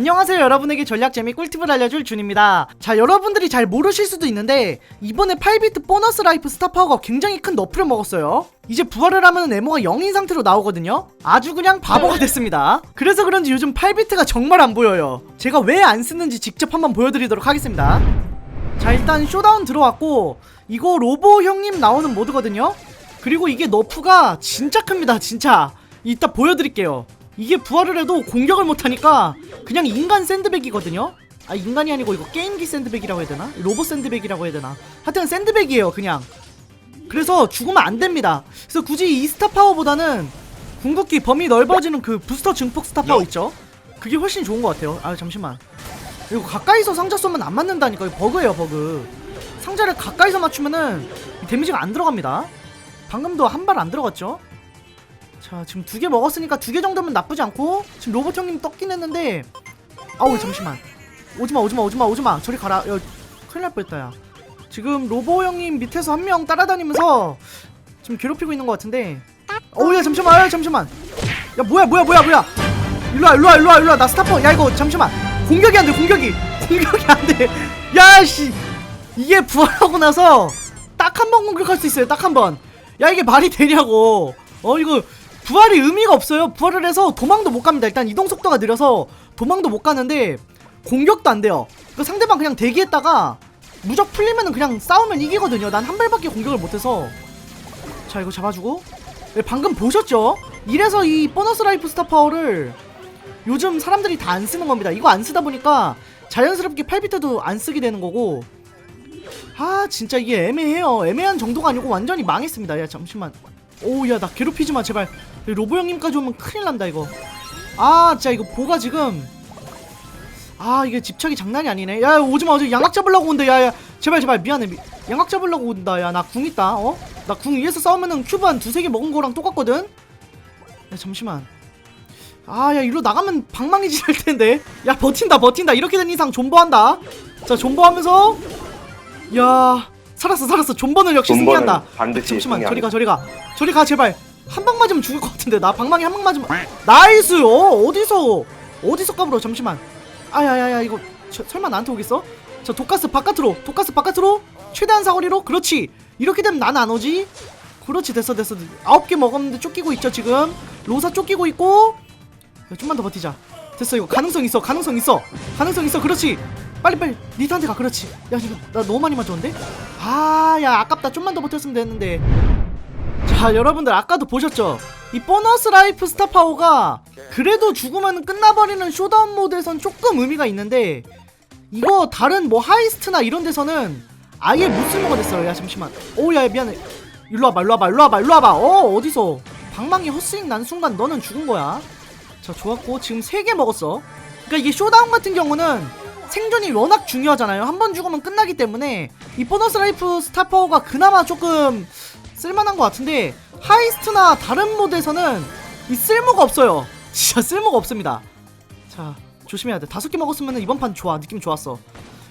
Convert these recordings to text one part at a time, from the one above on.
안녕하세요 여러분에게 전략 재미 꿀팁을 알려줄 준입니다. 자 여러분들이 잘 모르실 수도 있는데 이번에 8비트 보너스 라이프 스타파워가 굉장히 큰 너프를 먹었어요. 이제 부활을 하면 네모가 0인 상태로 나오거든요. 아주 그냥 바보가 됐습니다. 그래서 그런지 요즘 8비트가 정말 안 보여요. 제가 왜 안 쓰는지 직접 한번 보여드리도록 하겠습니다. 자 일단 쇼다운 들어왔고 이거 로보 형님 나오는 모드거든요. 그리고 이게 너프가 진짜 큽니다 진짜. 이따 보여드릴게요 이게 부활을 해도 공격을 못하니까 그냥 인간 샌드백이거든요? 아 인간이 아니고 이거 게임기 샌드백이라고 해야 되나? 로봇 샌드백이라고 해야 되나? 하여튼 샌드백이에요 그냥. 그래서 죽으면 안 됩니다. 그래서 굳이 이 스타 파워보다는 궁극기 범위 넓어지는 그 부스터 증폭 스타 파워 있죠? 그게 훨씬 좋은 것 같아요. 아 잠시만. 이거 가까이서 상자 쏘면 안 맞는다니까. 이거 버그예요 버그. 상자를 가까이서 맞추면은 이 데미지가 안 들어갑니다. 방금도 한 발 안 들어갔죠 자 지금 두 개 먹었으니까 두 개 정도면 나쁘지 않고 지금 로봇 형님 떴긴 했는데 아우 잠시만. 오지마 오지마 오지마 오지마. 저리 가라. 야 큰일 날 뻔했다 야. 지금 로보 형님 밑에서 한 명 따라다니면서 지금 괴롭히고 있는 것 같은데. 어우 야 잠시만 야 잠시만. 야 뭐야 뭐야 뭐야 뭐야. 일로와 일로와 일로와 일로와. 나 스타퍼 야 이거 잠시만. 공격이 안 돼 공격이. 공격이 안돼. 야 씨. 이게 부활하고 나서 딱 한 번 공격할 수 있어요 딱 한번야 이게 말이 되냐고. 어 이거 부활이 의미가 없어요 부활을 해서 도망도 못 갑니다 일단 이동 속도가 느려서 도망도 못 가는데 공격도 안 돼요 그 상대방 그냥 대기했다가 무적 풀리면은 그냥 싸우면 이기거든요 난 한 발밖에 공격을 못해서 자 이거 잡아주고 네, 방금 보셨죠? 이래서 이 보너스 라이프 스타 파워를 요즘 사람들이 다 안 쓰는 겁니다. 이거 안 쓰다 보니까 자연스럽게 8비트도 안 쓰게 되는 거고. 아 진짜 이게 애매해요. 애매한 정도가 아니고 완전히 망했습니다. 야 잠시만. 오야 나 괴롭히지 마 제발. 로보 형님까지 오면 큰일 난다 이거. 아 진짜 이거 보가 지금. 아 이게 집착이 장난이 아니네. 야 오지마 오지 양각 잡으려고 온다. 야야 제발 제발 미안해. 미, 양각 잡으려고 온다. 야 나 궁 있다. 어? 나 궁 위에서 싸우면은 큐브 한 두세 개 먹은 거랑 똑같거든. 야 잠시만. 아, 야, 이리로 나가면 방망이질 할 텐데. 야, 버틴다, 버틴다. 이렇게 된 이상 존버한다. 자, 존버하면서. 야, 살았어, 살았어. 존버는 역시 승리한다. 잠시만. 저리 가, 저리 가. 저리 가, 제발. 맞으면 죽을 것 같은데. 나 방망이 한 방 맞으면. 나이스! 어, 어디서? 어디서 까불어? 잠시만. 아야야야, 이거. 저, 설마 나한테 오겠어? 자, 독가스 바깥으로. 독가스 바깥으로. 최대한 사거리로. 그렇지. 이렇게 되면 난 안 오지? 그렇지, 됐어, 됐어. 아홉 개 먹었는데 쫓기고 있죠, 지금. 로사 쫓기고 있고. 야, 좀만 더 버티자. 됐어 이거 가능성 있어 가능성 있어 가능성 있어 그렇지 빨리 빨리 니트한테 가 그렇지 야 지금 나 너무 많이 맞췄는데 아 야 아깝다 좀만 더 버텼으면 됐는데 자 여러분들 아까도 보셨죠? 이 보너스 라이프 스타 파워가 그래도 죽으면 끝나버리는 쇼다운 모드에선 조금 의미가 있는데 이거 다른 뭐 하이스트나 이런 데서는 아예 무쓸모가 됐어요? 야 잠시만. 오야 미안해. 일로 와봐 일로 와봐 일로 와봐 일로 와봐. 어 어디서? 방망이 헛스윙 난 순간 너는 죽은 거야. 자 좋았고 지금 3개 먹었어. 그러니까 이게 쇼다운 같은 경우는 생존이 워낙 중요하잖아요. 한 번 죽으면 끝나기 때문에 이 보너스 라이프 스타 파워가 그나마 조금 쓸만한 것 같은데 하이스트나 다른 모드에서는 이 쓸모가 없어요. 진짜 쓸모가 없습니다. 자 조심해야 돼. 다섯 개 먹었으면 이번 판 좋아. 느낌 좋았어.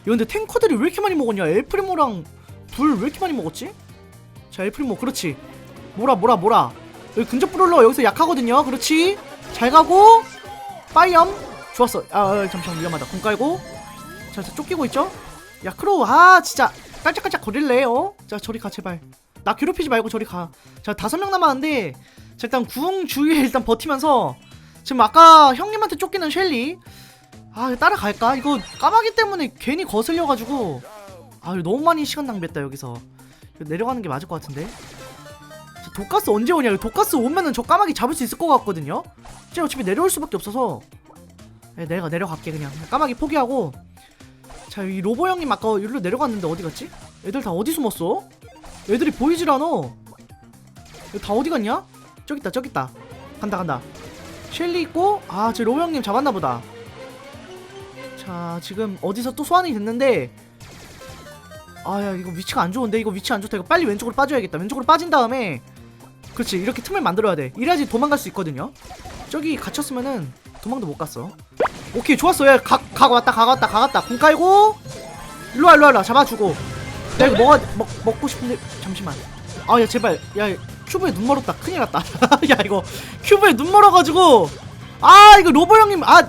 이거 근데 탱커들이 왜 이렇게 많이 먹었냐? 엘프리모랑 불 왜 이렇게 많이 먹었지? 자 엘프리모 그렇지. 뭐라 뭐라 뭐라 여기 근접 브롤러 여기서 약하거든요. 그렇지? 잘 가고. 빠이엄 좋았어. 아, 아 잠시만 위험하다. 공 깔고. 자, 자 쫓기고 있죠? 야 크로우. 아 진짜. 깔짝깔짝 거릴래 어? 자 저리 가 제발 나 괴롭히지 말고 저리 가 자 다섯 명 남았는데 자 일단 구웅 주위에 일단 버티면서 지금 아까 형님한테 쫓기는 셸리 아 따라갈까 이거 까마귀 때문에 괜히 거슬려가지고 아 너무 많이 시간 낭비했다 여기서 내려가는 게 맞을 것 같은데 저 독가스 언제 오냐? 독가스 오면은 저 까마귀 잡을 수 있을 것 같거든요. 제가 어차피 내려올 수밖에 없어서 네, 내가 내려갈게 그냥. 까마귀 포기하고 자 이 로보 형님 아까 여기로 내려갔는데 어디 갔지? 애들 다 어디 숨었어? 애들이 보이질 않아. 얘다 어디 갔냐? 저기 있다 저기 있다. 간다 간다. 셸리 있고 아저 로보 형님 잡았나 보다. 자 지금 어디서 또 소환이 됐는데. 아야 이거 위치가 안 좋은데? 이거 위치 안 좋다. 이거 빨리 왼쪽으로 빠져야겠다. 왼쪽으로 빠진 다음에. 그렇지 이렇게 틈을 만들어야 돼. 이래야지 도망갈 수 있거든요. 저기 갇혔으면은 도망도 못 갔어. 오케이 좋았어. 야각 각 왔다 각 왔다 각 왔다. 공 깔고. 일로와 일로와 일로와. 잡아주고 야 이거 먹어 먹, 먹고 싶은데 잠시만. 아 야 제발. 야 큐브에 눈 멀었다. 큰일 났다. 야 이거 큐브에 눈 멀어가지고. 아 이거 로보 형님 아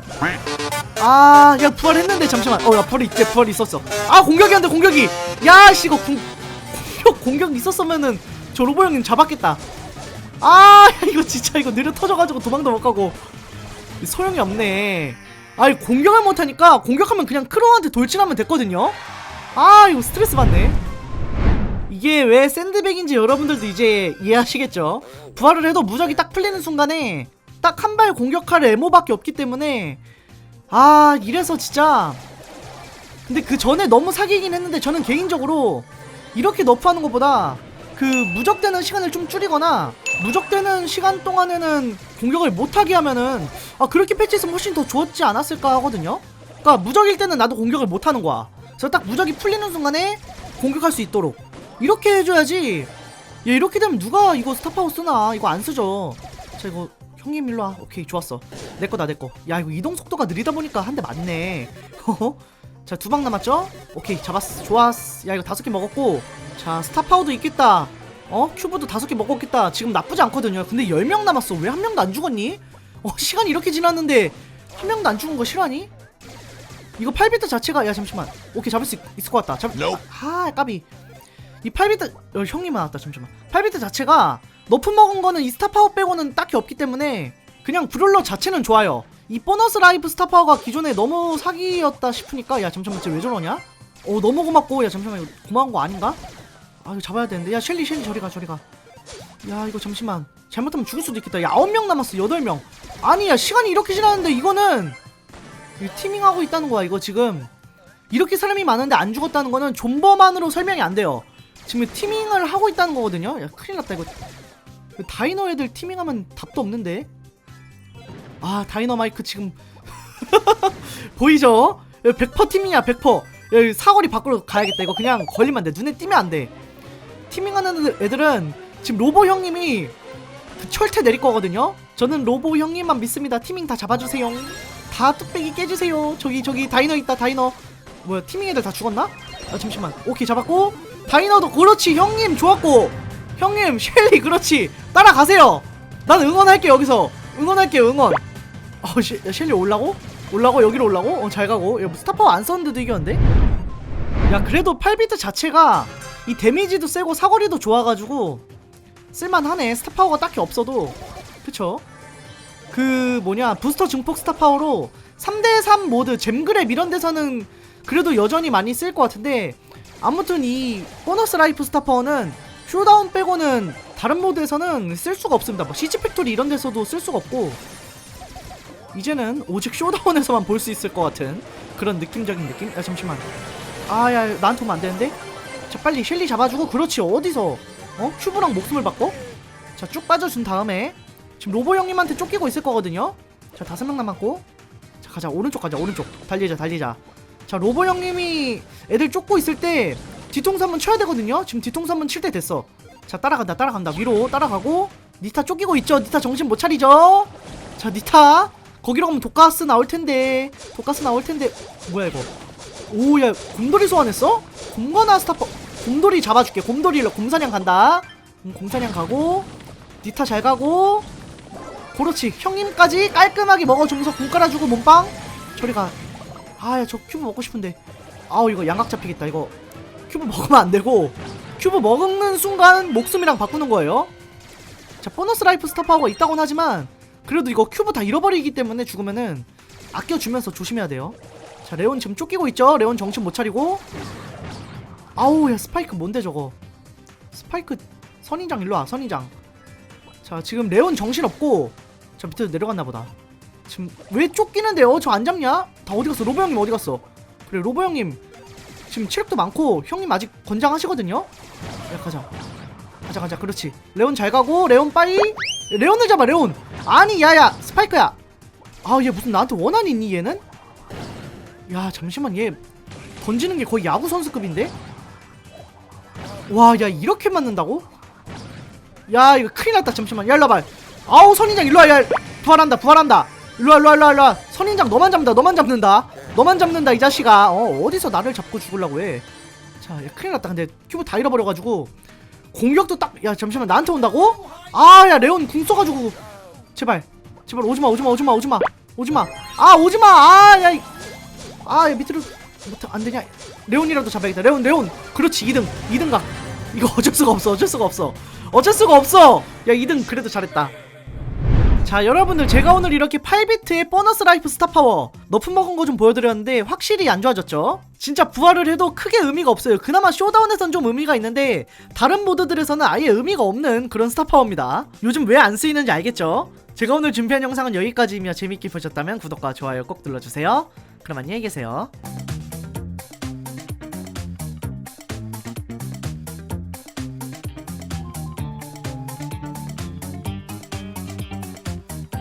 아 야 부활했는데 잠시만. 어 야 부활이 이제 부활이 있었어. 아 공격이 안 돼 공격이. 야 씨 이거 공, 공격 공격 있었으면은 저 로보 형님 잡았겠다. 아 야, 이거 진짜 이거 느려 터져가지고 도망도 못 가고. 소용이 없네. 아이 공격을 못하니까 공격하면 그냥 크로우한테 돌진하면 됐거든요 아 이거 스트레스 받네. 이게 왜 샌드백인지 여러분들도 이제 이해하시겠죠? 부활을 해도 무적이 딱 풀리는 순간에 딱 한 발 공격할 에모밖에 없기 때문에 아 이래서 진짜. 근데 그 전에 너무 사기긴 했는데 저는 개인적으로 이렇게 너프하는 것보다 그 무적되는 시간을 좀 줄이거나 무적되는 시간 동안에는 공격을 못하게 하면은 아 그렇게 패치했으면 훨씬 더 좋았지 않았을까 하거든요? 그러니까 무적일 때는 나도 공격을 못하는 거야 그래서 딱 무적이 풀리는 순간에 공격할 수 있도록. 이렇게 해줘야지. 얘 이렇게 되면 누가 이거 스타파워 쓰나? 이거 안 쓰죠. 자 이거 형님 일로 와. 오케이 좋았어. 내 거다 내거야 이거 이동 속도가 느리다 보니까 한 대 맞네. 자 두 방 남았죠? 오케이 잡았어. 좋았어. 야 이거 다섯 개 먹었고. 자 스타파워도 있겠다. 어? 큐브도 다섯 개 먹었겠다. 지금 나쁘지 않거든요. 근데 10명 남았어. 왜 한 명도 안 죽었니? 어 시간이 이렇게 지났는데 한 명도 안 죽은 거 싫어하니 이거 8비트 자체가 야 잠시만. 오케이 잡을 수 있, 을것 같다. 잡아 까비. 이 8비트 어, 형님 나왔다 잠시만. 8비트 자체가 너프 먹은 거는 이 스타파워 빼고는 딱히 없기 때문에 그냥 브롤러 자체는 좋아요. 이 보너스 라이프 스타파워가 기존에 너무 사기였다 싶으니까 야 잠시만 쟤왜 저러냐? 어 너무 고맙고 야 잠시만 이거 고마운 거 아닌가? 아 이거 잡아야 되는데. 야 셸리 셸리 저리가 저리가. 야 이거 잠시만. 잘못하면 죽을 수도 있겠다. 야 9명 남았어 8명. 아니 야 시간이 이렇게 지났는데 이거는 이 티밍하고 있다는 거야 이거 지금. 이렇게 사람이 많은데 안 죽었다는 거는 존버만으로 설명이 안 돼요. 지금 티밍을 하고 있다는 거거든요. 야 큰일 났다 이거. 다이노 애들 티밍하면 답도 없는데. 아 다이너 마이크 지금. 보이죠? 100% 티밍이야 100% 여기 사거리 밖으로 가야겠다 이거 그냥 걸리면 안돼. 눈에 띄면 안돼. 티밍하는 애들- 애들은 지금 로보 형님이 그 철퇴 내릴 거거든요? 저는 로보 형님만 믿습니다. 티밍 다 잡아주세요 다 뚝배기 깨주세요. 저기 저기 다이너 있다 다이너. 뭐야 티밍 애들 다 죽었나? 아 잠시만. 오케이 잡았고. 다이너도 그렇지. 형님 좋았고. 형님 셸리 그렇지. 따라가세요. 난 응원할게 여기서. 응원할게 응원. 어 셸, 야, 셸리 올라고? 올라고? 여기로 올라고? 어 잘 가고. 야, 뭐 스타파워 안 썼는데도 이겼는데? 야 그래도 8비트 자체가 이 데미지도 세고 사거리도 좋아가지고 쓸만하네. 스타파워가 딱히 없어도. 그쵸? 그 뭐냐 부스터 증폭 스타 파워로 3대3 모드 잼그랩 이런 데서는 그래도 여전히 많이 쓸 것 같은데 아무튼 이 보너스 라이프 스타 파워는 쇼다운 빼고는 다른 모드에서는 쓸 수가 없습니다 뭐 CG 팩토리 이런 데서도 쓸 수가 없고 이제는 오직 쇼다운에서만 볼 수 있을 것 같은 그런 느낌적인 느낌? 야 잠시만 아야 나한테 오면 안 되는데? 자 빨리 셸리 잡아주고 그렇지 어디서 어? 큐브랑 목숨을 바꿔? 자 쭉 빠져준 다음에 지금 로보 형님한테 쫓기고 있을 거거든요. 자 다섯 명 남았고. 자 가자. 오른쪽 가자. 오른쪽. 달리자 달리자. 자 로보 형님이 애들 쫓고 있을 때 뒤통수 한번 쳐야 되거든요. 지금 뒤통수 한번 칠 때 됐어. 자 따라간다 따라간다. 위로 따라가고. 니타 쫓기고 있죠? 니타 정신 못 차리죠? 자 니타. 거기로 가면 독가스 나올 텐데. 독가스 나올 텐데. 뭐야 이거? 오야 곰돌이 소환했어? 곰거나 스타퍼. 곰돌이 잡아줄게. 곰돌이 일로. 곰사냥 간다. 음, 곰사냥 가고. 니타 잘 가고 그렇지. 형님까지 깔끔하게 먹어주면서 공 깔아주고 몸빵. 저리 가. 아야 저 큐브 먹고 싶은데. 아우 이거 양각 잡히겠다 이거. 큐브 먹으면 안 되고. 큐브 먹는 순간 목숨이랑 바꾸는 거예요. 자 보너스 라이프 파워가 있다곤 하지만 그래도 이거 큐브 다 잃어버리기 때문에 죽으면은 아껴주면서 조심해야 돼요. 자 레온 지금 쫓기고 있죠? 레온 정신 못 차리고. 아우 야 스파이크 뭔데 저거? 스파이크 선인장 일로와 선인장 자 지금 레온 정신없고 자 밑으로 내려갔나 보다. 지금 왜 쫓기는데요? 저 안 잡냐? 다 어디 갔어? 로보 형님 어디 갔어? 그래 로보 형님. 지금 체력도 많고 형님 아직 건장하시거든요? 야 가자. 가자 가자. 그렇지. 레온 잘 가고 레온 빠이. 레온을 잡아 레온. 아니 야야. 스파이크야. 아 얘 무슨 나한테 원한이 있니 얘는? 야 잠시만. 얘 던지는 게 거의 야구 선수급인데? 와 야 이렇게 맞는다고 야 이거 큰일 났다. 잠시만. 야 일로 와봐. 아우 선인장 일로 와 야 부활한다 부활한다. 일로 와 일로 와 일로 와 일로 와. 선인장 너만 잡는다 너만 잡는다. 너만 잡는다 이 자식아. 어 어디서 나를 잡고 죽으려고 해자 야 큰일 났다. 근데 큐브 다 잃어버려가지고 공격도 딱 야 잠시만. 나한테 온다고? 아 야 레온 궁 써가지고. 제발. 제발 오지마 오지마 오지마 오지마. 오지마. 아 오지마. 아야 아, 야, 밑으로. 못해 안 되냐? 레온이라도 잡아야겠다. 레온, 레온. 그렇지, 2등, 2등 가. 이거 어쩔 수가 없어, 어쩔 수가 없어, 어쩔 수가 없어. 야, 2등 그래도 잘했다. 자, 여러분들 제가 오늘 이렇게 8비트의 보너스 라이프 스타 파워 너프 먹은 거 좀 보여드렸는데 확실히 안 좋아졌죠? 진짜 부활을 해도 크게 의미가 없어요. 그나마 쇼다운에선 좀 의미가 있는데 다른 모드들에서는 아예 의미가 없는 그런 스타 파워입니다. 요즘 왜 안 쓰이는지 알겠죠? 제가 오늘 준비한 영상은 여기까지이며 재밌게 보셨다면 구독과 좋아요 꼭 눌러주세요. 그럼 안녕히 계세요.